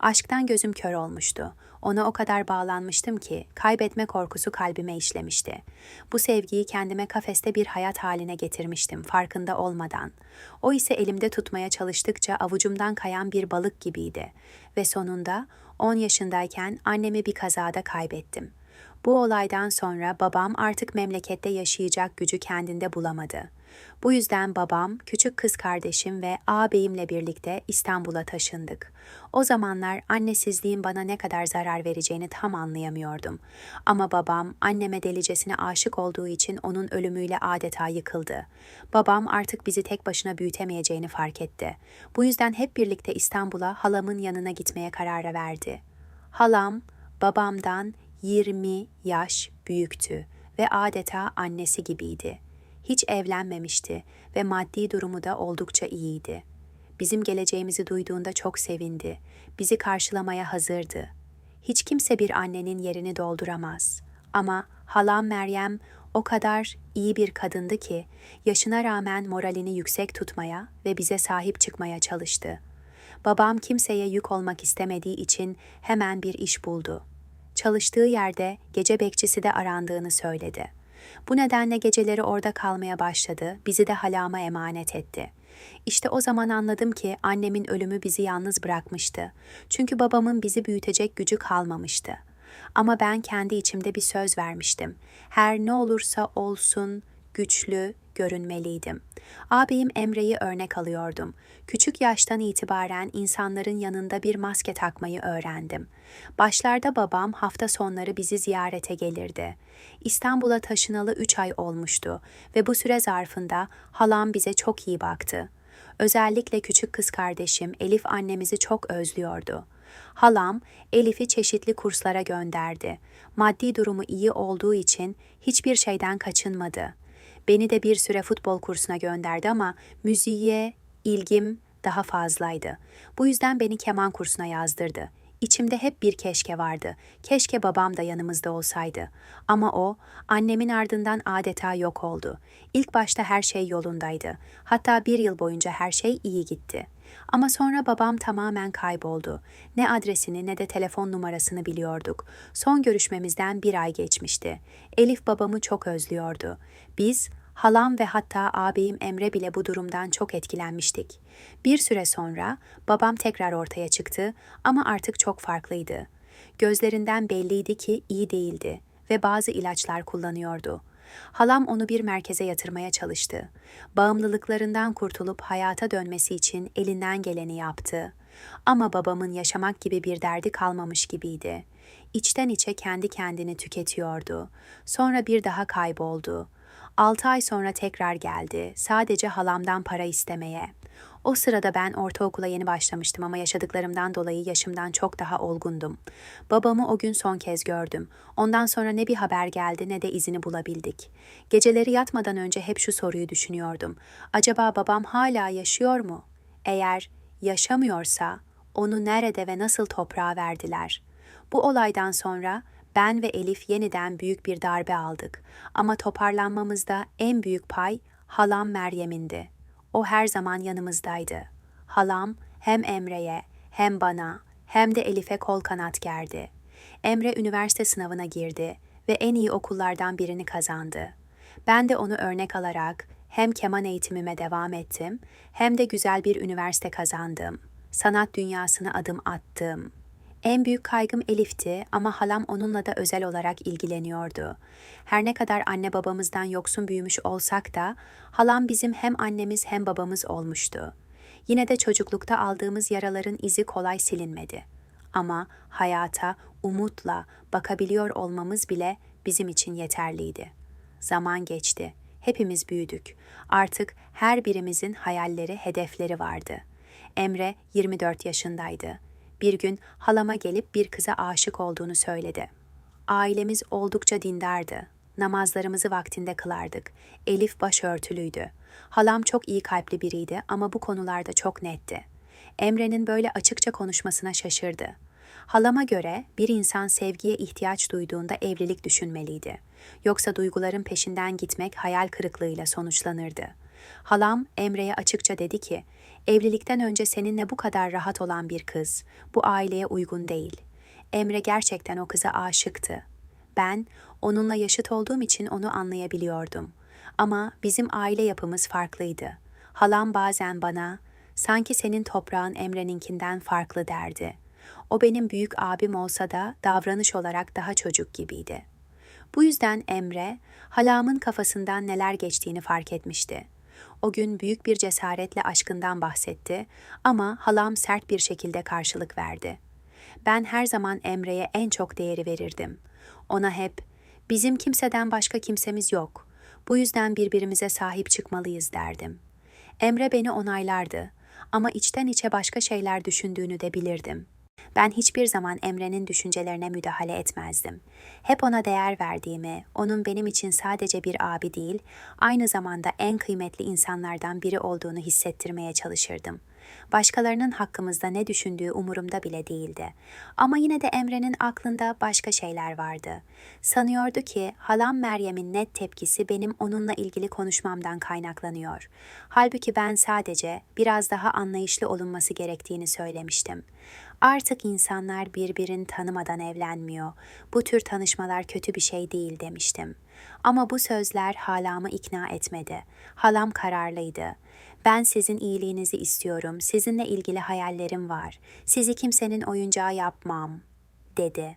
Aşktan gözüm kör olmuştu. Ona o kadar bağlanmıştım ki kaybetme korkusu kalbime işlemişti. Bu sevgiyi kendime kafeste bir hayat haline getirmiştim farkında olmadan. O ise elimde tutmaya çalıştıkça avucumdan kayan bir balık gibiydi ve sonunda 10 yaşındayken annemi bir kazada kaybettim. Bu olaydan sonra babam artık memlekette yaşayacak gücü kendinde bulamadı. Bu yüzden babam, küçük kız kardeşim ve ağabeyimle birlikte İstanbul'a taşındık. O zamanlar annesizliğin bana ne kadar zarar vereceğini tam anlayamıyordum. Ama babam anneme delicesine aşık olduğu için onun ölümüyle adeta yıkıldı. Babam artık bizi tek başına büyütemeyeceğini fark etti. Bu yüzden hep birlikte İstanbul'a halamın yanına gitmeye karar verdi. Halam babamdan 20 yaş büyüktü ve adeta annesi gibiydi. Hiç evlenmemişti ve maddi durumu da oldukça iyiydi. Bizim geleceğimizi duyduğunda çok sevindi. Bizi karşılamaya hazırdı. Hiç kimse bir annenin yerini dolduramaz. Ama halam Meryem o kadar iyi bir kadındı ki yaşına rağmen moralini yüksek tutmaya ve bize sahip çıkmaya çalıştı. Babam kimseye yük olmak istemediği için hemen bir iş buldu. Çalıştığı yerde gece bekçisi de arandığını söyledi. Bu nedenle geceleri orada kalmaya başladı, bizi de halama emanet etti. İşte o zaman anladım ki annemin ölümü bizi yalnız bırakmıştı. Çünkü babamın bizi büyütecek gücü kalmamıştı. Ama ben kendi içimde bir söz vermiştim. Her ne olursa olsun güçlü, görünmeliydim. Ağabeyim Emre'yi örnek alıyordum. Küçük yaştan itibaren insanların yanında bir maske takmayı öğrendim. Başlarda babam hafta sonları bizi ziyarete gelirdi. İstanbul'a taşınalı üç ay olmuştu ve bu süre zarfında halam bize çok iyi baktı. Özellikle küçük kız kardeşim Elif annemizi çok özlüyordu. Halam Elif'i çeşitli kurslara gönderdi. Maddi durumu iyi olduğu için hiçbir şeyden kaçınmadı. Beni de bir süre futbol kursuna gönderdi ama müziğe ilgim daha fazlaydı. Bu yüzden beni keman kursuna yazdırdı. İçimde hep bir keşke vardı. Keşke babam da yanımızda olsaydı. Ama o, annemin ardından adeta yok oldu. İlk başta her şey yolundaydı. Hatta bir yıl boyunca her şey iyi gitti. Ama sonra babam tamamen kayboldu. Ne adresini ne de telefon numarasını biliyorduk. Son görüşmemizden bir ay geçmişti. Elif babamı çok özlüyordu. Biz, halam ve hatta ağabeyim Emre bile bu durumdan çok etkilenmiştik. Bir süre sonra babam tekrar ortaya çıktı ama artık çok farklıydı. Gözlerinden belliydi ki iyi değildi ve bazı ilaçlar kullanıyordu. Halam onu bir merkeze yatırmaya çalıştı. Bağımlılıklarından kurtulup hayata dönmesi için elinden geleni yaptı. Ama babamın yaşamak gibi bir derdi kalmamış gibiydi. İçten içe kendi kendini tüketiyordu. Sonra bir daha kayboldu. Altı ay sonra tekrar geldi. Sadece halamdan para istemeye. O sırada ben ortaokula yeni başlamıştım ama yaşadıklarımdan dolayı yaşımdan çok daha olgundum. Babamı o gün son kez gördüm. Ondan sonra ne bir haber geldi ne de izini bulabildik. Geceleri yatmadan önce hep şu soruyu düşünüyordum. Acaba babam hala yaşıyor mu? Eğer yaşamıyorsa onu nerede ve nasıl toprağa verdiler? Bu olaydan sonra ben ve Elif yeniden büyük bir darbe aldık ama toparlanmamızda en büyük pay halam Meryem'indi. O her zaman yanımızdaydı. Halam hem Emre'ye hem bana hem de Elif'e kol kanat gerdi. Emre üniversite sınavına girdi ve en iyi okullardan birini kazandı. Ben de onu örnek alarak hem keman eğitimime devam ettim hem de güzel bir üniversite kazandım. Sanat dünyasına adım attım. En büyük kaygım Elif'ti ama halam onunla da özel olarak ilgileniyordu. Her ne kadar anne babamızdan yoksun büyümüş olsak da halam bizim hem annemiz hem babamız olmuştu. Yine de çocuklukta aldığımız yaraların izi kolay silinmedi. Ama hayata umutla bakabiliyor olmamız bile bizim için yeterliydi. Zaman geçti. Hepimiz büyüdük. Artık her birimizin hayalleri, hedefleri vardı. Emre 24 yaşındaydı bir gün halama gelip bir kıza aşık olduğunu söyledi. Ailemiz oldukça dindardı. Namazlarımızı vaktinde kılardık. Elif başörtülüydü. Halam çok iyi kalpli biriydi ama bu konularda çok netti. Emre'nin böyle açıkça konuşmasına şaşırdı. Halama göre bir insan sevgiye ihtiyaç duyduğunda evlilik düşünmeliydi. Yoksa duyguların peşinden gitmek hayal kırıklığıyla sonuçlanırdı. Halam Emre'ye açıkça dedi ki, evlilikten önce seninle bu kadar rahat olan bir kız, bu aileye uygun değil. Emre gerçekten o kıza aşıktı. Ben onunla yaşıt olduğum için onu anlayabiliyordum. Ama bizim aile yapımız farklıydı. Halam bazen bana, sanki senin toprağın Emre'ninkinden farklı derdi. O benim büyük abim olsa da davranış olarak daha çocuk gibiydi. Bu yüzden Emre, halamın kafasından neler geçtiğini fark etmişti. O gün büyük bir cesaretle aşkından bahsetti ama halam sert bir şekilde karşılık verdi. Ben her zaman Emre'ye en çok değeri verirdim. Ona hep, bizim kimseden başka kimsemiz yok. Bu yüzden birbirimize sahip çıkmalıyız derdim. Emre beni onaylardı ama içten içe başka şeyler düşündüğünü de bilirdim. Ben hiçbir zaman Emre'nin düşüncelerine müdahale etmezdim. Hep ona değer verdiğimi, onun benim için sadece bir abi değil, aynı zamanda en kıymetli insanlardan biri olduğunu hissettirmeye çalışırdım. Başkalarının hakkımızda ne düşündüğü umurumda bile değildi. Ama yine de Emre'nin aklında başka şeyler vardı. Sanıyordu ki halam Meryem'in net tepkisi benim onunla ilgili konuşmamdan kaynaklanıyor. Halbuki ben sadece biraz daha anlayışlı olunması gerektiğini söylemiştim. Artık insanlar birbirini tanımadan evlenmiyor. Bu tür tanışmalar kötü bir şey değil demiştim. Ama bu sözler halamı ikna etmedi. Halam kararlıydı. Ben sizin iyiliğinizi istiyorum. Sizinle ilgili hayallerim var. Sizi kimsenin oyuncağı yapmam, dedi.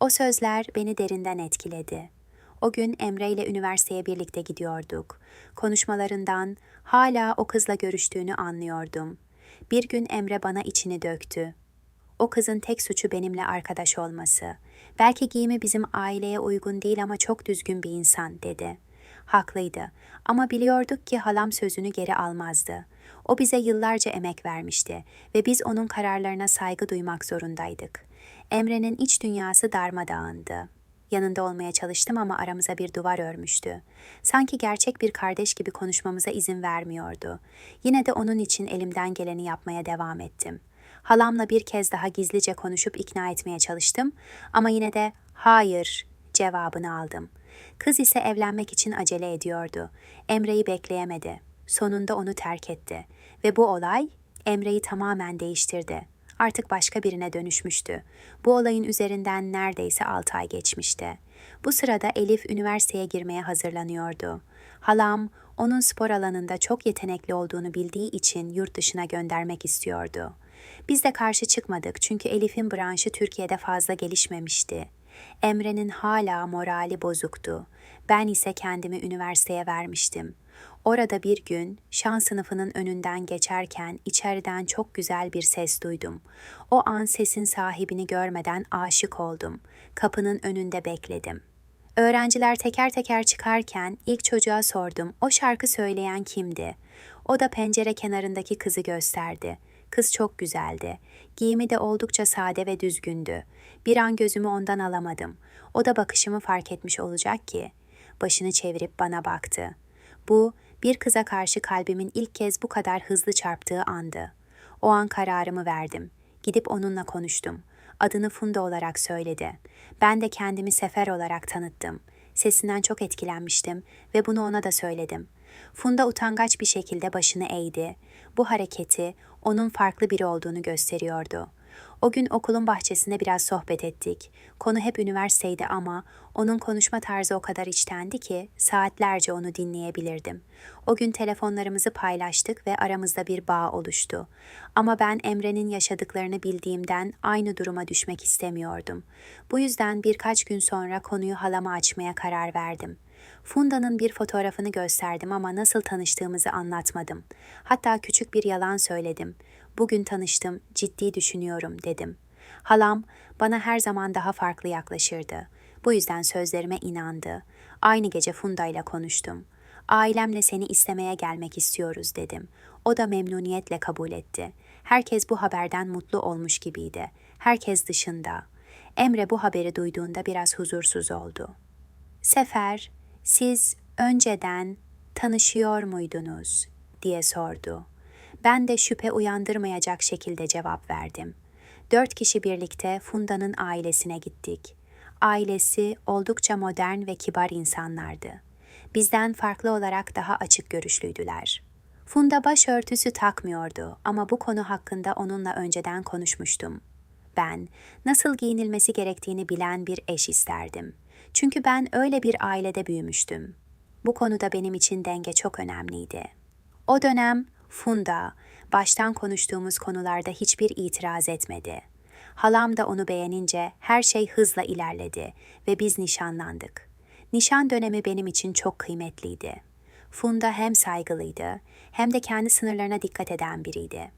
O sözler beni derinden etkiledi. O gün Emre ile üniversiteye birlikte gidiyorduk. Konuşmalarından hala o kızla görüştüğünü anlıyordum. Bir gün Emre bana içini döktü. O kızın tek suçu benimle arkadaş olması. Belki giyimi bizim aileye uygun değil ama çok düzgün bir insan dedi. Haklıydı ama biliyorduk ki halam sözünü geri almazdı. O bize yıllarca emek vermişti ve biz onun kararlarına saygı duymak zorundaydık. Emre'nin iç dünyası darmadağındı. Yanında olmaya çalıştım ama aramıza bir duvar örmüştü. Sanki gerçek bir kardeş gibi konuşmamıza izin vermiyordu. Yine de onun için elimden geleni yapmaya devam ettim. Halamla bir kez daha gizlice konuşup ikna etmeye çalıştım ama yine de hayır cevabını aldım. Kız ise evlenmek için acele ediyordu. Emre'yi bekleyemedi. Sonunda onu terk etti ve bu olay Emre'yi tamamen değiştirdi. Artık başka birine dönüşmüştü. Bu olayın üzerinden neredeyse 6 ay geçmişti. Bu sırada Elif üniversiteye girmeye hazırlanıyordu. Halam onun spor alanında çok yetenekli olduğunu bildiği için yurt dışına göndermek istiyordu. Biz de karşı çıkmadık çünkü Elif'in branşı Türkiye'de fazla gelişmemişti. Emre'nin hala morali bozuktu. Ben ise kendimi üniversiteye vermiştim. Orada bir gün şan sınıfının önünden geçerken içeriden çok güzel bir ses duydum. O an sesin sahibini görmeden aşık oldum. Kapının önünde bekledim. Öğrenciler teker teker çıkarken ilk çocuğa sordum. O şarkı söyleyen kimdi? O da pencere kenarındaki kızı gösterdi. Kız çok güzeldi. Giyimi de oldukça sade ve düzgündü. Bir an gözümü ondan alamadım. O da bakışımı fark etmiş olacak ki. Başını çevirip bana baktı. Bu, bir kıza karşı kalbimin ilk kez bu kadar hızlı çarptığı andı. O an kararımı verdim. Gidip onunla konuştum. Adını Funda olarak söyledi. Ben de kendimi Sefer olarak tanıttım. Sesinden çok etkilenmiştim ve bunu ona da söyledim. Funda utangaç bir şekilde başını eğdi. Bu hareketi onun farklı biri olduğunu gösteriyordu. O gün okulun bahçesinde biraz sohbet ettik. Konu hep üniversiteydi ama onun konuşma tarzı o kadar içtendi ki saatlerce onu dinleyebilirdim. O gün telefonlarımızı paylaştık ve aramızda bir bağ oluştu. Ama ben Emre'nin yaşadıklarını bildiğimden aynı duruma düşmek istemiyordum. Bu yüzden birkaç gün sonra konuyu halama açmaya karar verdim. Funda'nın bir fotoğrafını gösterdim ama nasıl tanıştığımızı anlatmadım. Hatta küçük bir yalan söyledim. Bugün tanıştım, ciddi düşünüyorum dedim. Halam bana her zaman daha farklı yaklaşırdı. Bu yüzden sözlerime inandı. Aynı gece Funda ile konuştum. Ailemle seni istemeye gelmek istiyoruz dedim. O da memnuniyetle kabul etti. Herkes bu haberden mutlu olmuş gibiydi. Herkes dışında. Emre bu haberi duyduğunda biraz huzursuz oldu. Sefer, siz önceden tanışıyor muydunuz diye sordu. Ben de şüphe uyandırmayacak şekilde cevap verdim. Dört kişi birlikte Funda'nın ailesine gittik. Ailesi oldukça modern ve kibar insanlardı. Bizden farklı olarak daha açık görüşlüydüler. Funda başörtüsü takmıyordu ama bu konu hakkında onunla önceden konuşmuştum. Ben nasıl giyinilmesi gerektiğini bilen bir eş isterdim. Çünkü ben öyle bir ailede büyümüştüm. Bu konuda benim için denge çok önemliydi. O dönem Funda baştan konuştuğumuz konularda hiçbir itiraz etmedi. Halam da onu beğenince her şey hızla ilerledi ve biz nişanlandık. Nişan dönemi benim için çok kıymetliydi. Funda hem saygılıydı hem de kendi sınırlarına dikkat eden biriydi.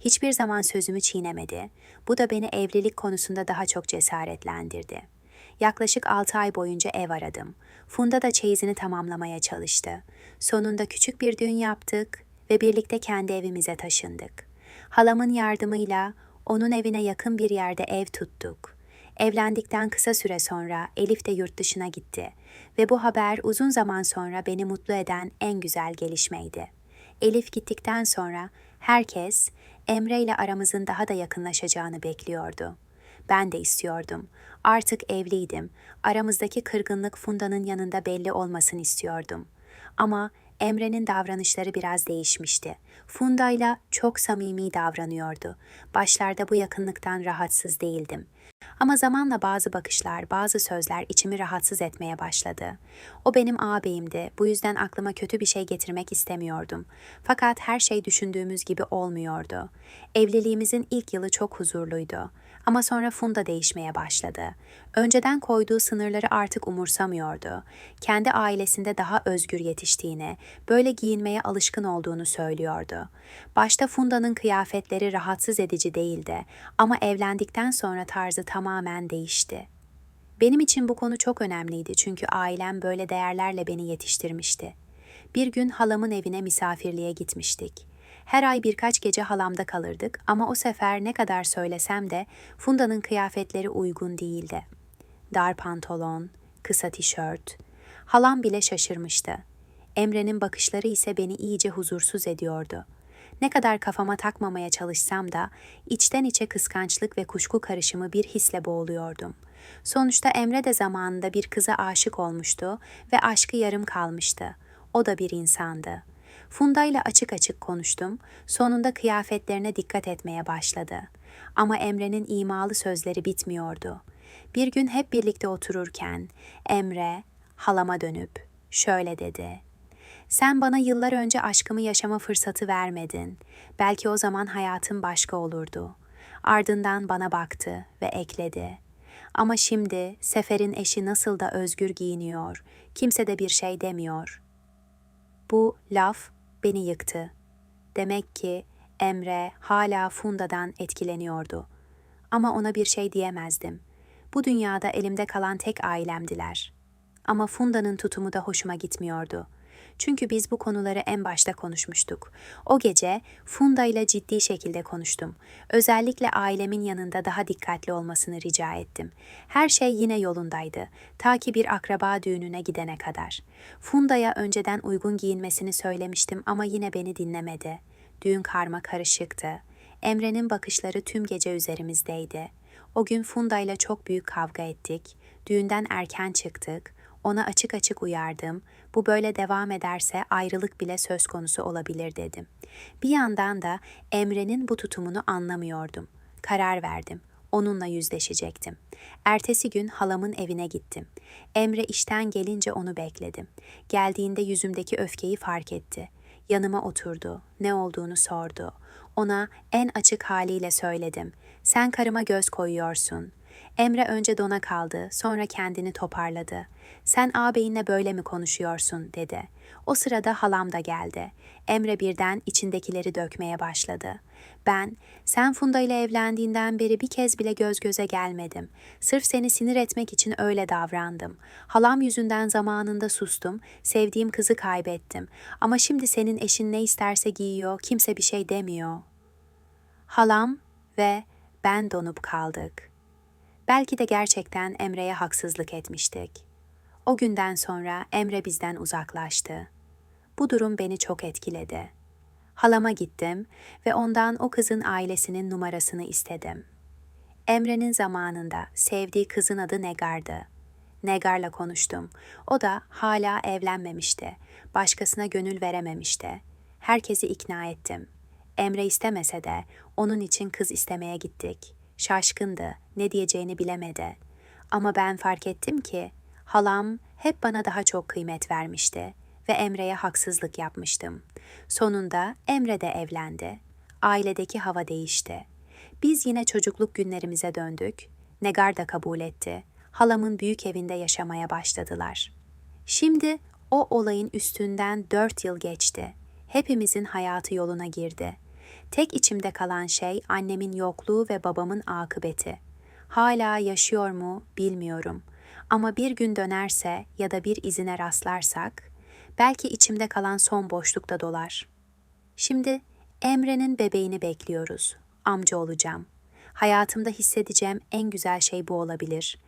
Hiçbir zaman sözümü çiğnemedi. Bu da beni evlilik konusunda daha çok cesaretlendirdi. Yaklaşık altı ay boyunca ev aradım. Funda da çeyizini tamamlamaya çalıştı. Sonunda küçük bir düğün yaptık ve birlikte kendi evimize taşındık. Halamın yardımıyla onun evine yakın bir yerde ev tuttuk. Evlendikten kısa süre sonra Elif de yurt dışına gitti ve bu haber uzun zaman sonra beni mutlu eden en güzel gelişmeydi. Elif gittikten sonra herkes Emre ile aramızın daha da yakınlaşacağını bekliyordu. Ben de istiyordum. Artık evliydim. Aramızdaki kırgınlık Funda'nın yanında belli olmasını istiyordum. Ama Emre'nin davranışları biraz değişmişti. Funda'yla çok samimi davranıyordu. Başlarda bu yakınlıktan rahatsız değildim. Ama zamanla bazı bakışlar, bazı sözler içimi rahatsız etmeye başladı. O benim ağabeyimdi. Bu yüzden aklıma kötü bir şey getirmek istemiyordum. Fakat her şey düşündüğümüz gibi olmuyordu. Evliliğimizin ilk yılı çok huzurluydu. Ama sonra Funda değişmeye başladı. Önceden koyduğu sınırları artık umursamıyordu. Kendi ailesinde daha özgür yetiştiğini, böyle giyinmeye alışkın olduğunu söylüyordu. Başta Funda'nın kıyafetleri rahatsız edici değildi ama evlendikten sonra tarzı tamamen değişti. Benim için bu konu çok önemliydi çünkü ailem böyle değerlerle beni yetiştirmişti. Bir gün halamın evine misafirliğe gitmiştik. Her ay birkaç gece halamda kalırdık ama o sefer ne kadar söylesem de Funda'nın kıyafetleri uygun değildi. Dar pantolon, kısa tişört. Halam bile şaşırmıştı. Emre'nin bakışları ise beni iyice huzursuz ediyordu. Ne kadar kafama takmamaya çalışsam da içten içe kıskançlık ve kuşku karışımı bir hisle boğuluyordum. Sonuçta Emre de zamanında bir kıza aşık olmuştu ve aşkı yarım kalmıştı. O da bir insandı. Funda ile açık açık konuştum. Sonunda kıyafetlerine dikkat etmeye başladı. Ama Emre'nin imalı sözleri bitmiyordu. Bir gün hep birlikte otururken Emre halama dönüp şöyle dedi. Sen bana yıllar önce aşkımı yaşama fırsatı vermedin. Belki o zaman hayatım başka olurdu. Ardından bana baktı ve ekledi. Ama şimdi Sefer'in eşi nasıl da özgür giyiniyor, kimse de bir şey demiyor. Bu laf beni yıktı. Demek ki Emre hala Funda'dan etkileniyordu. Ama ona bir şey diyemezdim. Bu dünyada elimde kalan tek ailemdiler. Ama Funda'nın tutumu da hoşuma gitmiyordu. Çünkü biz bu konuları en başta konuşmuştuk. O gece Funda ile ciddi şekilde konuştum. Özellikle ailemin yanında daha dikkatli olmasını rica ettim. Her şey yine yolundaydı. Ta ki bir akraba düğününe gidene kadar. Funda'ya önceden uygun giyinmesini söylemiştim ama yine beni dinlemedi. Düğün karma karışıktı. Emre'nin bakışları tüm gece üzerimizdeydi. O gün Funda ile çok büyük kavga ettik. Düğünden erken çıktık. Ona açık açık uyardım. Bu böyle devam ederse ayrılık bile söz konusu olabilir dedim. Bir yandan da Emre'nin bu tutumunu anlamıyordum. Karar verdim. Onunla yüzleşecektim. Ertesi gün halamın evine gittim. Emre işten gelince onu bekledim. Geldiğinde yüzümdeki öfkeyi fark etti. Yanıma oturdu. Ne olduğunu sordu. Ona en açık haliyle söyledim. Sen karıma göz koyuyorsun. Emre önce dona kaldı, sonra kendini toparladı. Sen ağabeyinle böyle mi konuşuyorsun dedi. O sırada halam da geldi. Emre birden içindekileri dökmeye başladı. Ben, sen Funda ile evlendiğinden beri bir kez bile göz göze gelmedim. Sırf seni sinir etmek için öyle davrandım. Halam yüzünden zamanında sustum, sevdiğim kızı kaybettim. Ama şimdi senin eşin ne isterse giyiyor, kimse bir şey demiyor. Halam ve ben donup kaldık. Belki de gerçekten Emre'ye haksızlık etmiştik. O günden sonra Emre bizden uzaklaştı. Bu durum beni çok etkiledi. Halama gittim ve ondan o kızın ailesinin numarasını istedim. Emre'nin zamanında sevdiği kızın adı Negar'dı. Negar'la konuştum. O da hala evlenmemişti. Başkasına gönül verememişti. Herkesi ikna ettim. Emre istemese de onun için kız istemeye gittik. Şaşkındı, ne diyeceğini bilemedi. Ama ben fark ettim ki halam hep bana daha çok kıymet vermişti ve Emre'ye haksızlık yapmıştım. Sonunda Emre de evlendi. Ailedeki hava değişti. Biz yine çocukluk günlerimize döndük. Negar da kabul etti. Halamın büyük evinde yaşamaya başladılar. Şimdi o olayın üstünden dört yıl geçti. Hepimizin hayatı yoluna girdi. Tek içimde kalan şey annemin yokluğu ve babamın akıbeti. Hala yaşıyor mu bilmiyorum. Ama bir gün dönerse ya da bir izine rastlarsak, belki içimde kalan son boşluk da dolar. Şimdi Emre'nin bebeğini bekliyoruz. Amca olacağım. Hayatımda hissedeceğim en güzel şey bu olabilir.